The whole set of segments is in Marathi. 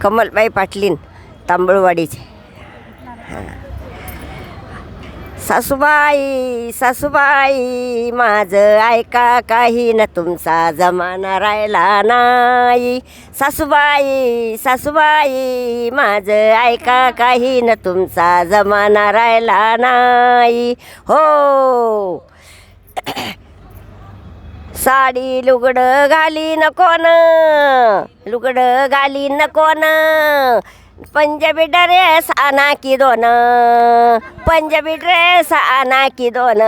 कमलबाई पाटलीन तांबळवाडीचे. सासूबाई सासूबाई माझं ऐका काही ना तुमचा जमाना राहिला नाही. सासूबाई सासूबाई माझं ऐका काही ना तुमचा जमाना राहिला नाही. हो. साडी लुगडं घाली न कोण? लुगडं घाली न कोण? पंजाबी ड्रेस आणा की दोन? पंजाबी ड्रेस आणा की दोन?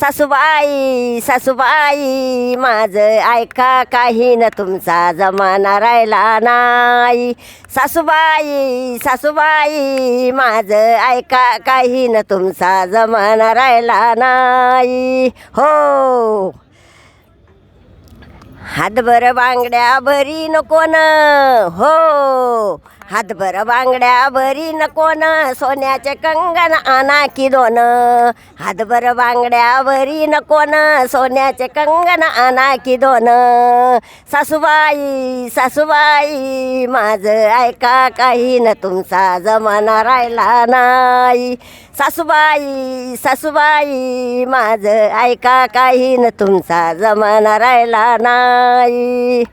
सासूबाई सासूबाई माझं ऐका काही न तुमचा जमाना राहिला नाही. सासूबाई सासूबाई माझं ऐका काही न तुमचा जमाना राहिला नाही. हो. हातभर बांगड्या भरी नको न. हो. हातभर बांगड्या भरी नको न सोन्याचे कंगन आणा की दोन? हातभर बांगड्या भरी नको न सोन्याचे कंगन आणा की दोन? सासूबाई सासूबाई माझं ऐका काही न तुमचा जमाना राहिला नाही. सासूबाई सासूबाई माझं ऐका काही न तुमचा जमाना राहिला नाही.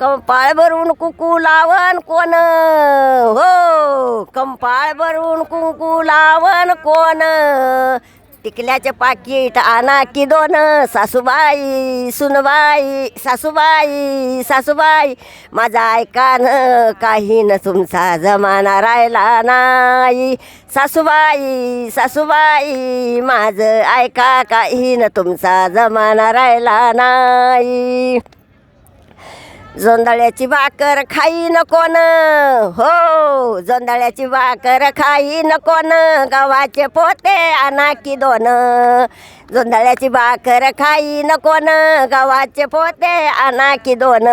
कंपाळ भरून कुकू लावण कोण? हो कंपाळ भरून कुंकू लावण कोण? टिकल्याचे पाकिट आणा की दोन? सासूबाई सुनबाई सासूबाई सासूबाई माझा ऐकान काही न तुमचा जमाना राहिला नाही. सासूबाई सासूबाई माझं ऐका काही न तुमचा जमाना राहिला नाही. जोंधळ्याची भाकर खाई नको न. हो जोंधळ्याची भाकर खाई नको न. गव्हाचे पोते आणा की दोन. जोंधळ्याची भाकर खाई नको न. गव्हाचे पोते आणा की दोन.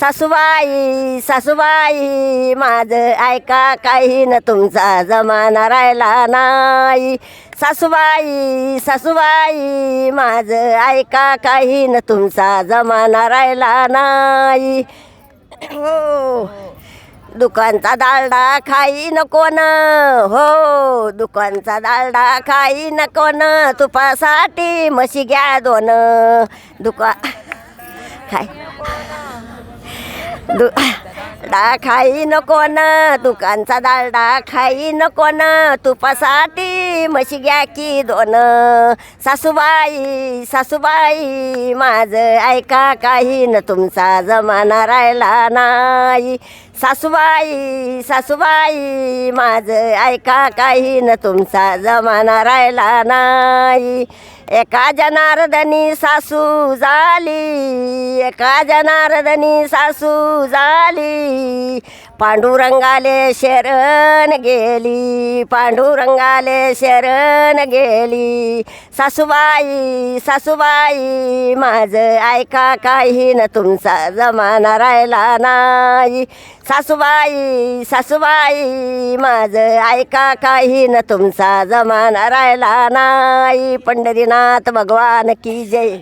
सासूबाई सासूबाई माझं ऐका काही न तुमचा जमाना राहिला नाही. सासूबाई सासूबाई माझं ऐका काही न तुमचा जमाना राहिला नाही. हो दुकानचा दालडा खाई नको न हो दुकानचा दालडा खाई नको न तुपासाठी म्हशी घ्या दोन. दुका खाय दु डा खाई नको न दुकानचा दालडा खाई नको न तुपासाठी म्हशी घ्या की दोन. सासूबाई सासूबाई माझं ऐका काही न तुमचा जमाना राहिला नाही. सासूबाई सासूबाई माझं ऐका काही न तुमचा जमाना राहिला नाही. एका जनार्दनी सासू झाली एका जनार्दनी सासू झाली. पांडुरंगाले शरण गेली पांडुरंगाले शरण गेली. सासूबाई सासूबाई माझं ऐका काही न तुमचा जमाना राहिला नाही. सासूबाई सासूबाई माझं ऐका काही न तुमचा जमाना राहिला नाही. पंढरीनाथ भगवान की जय.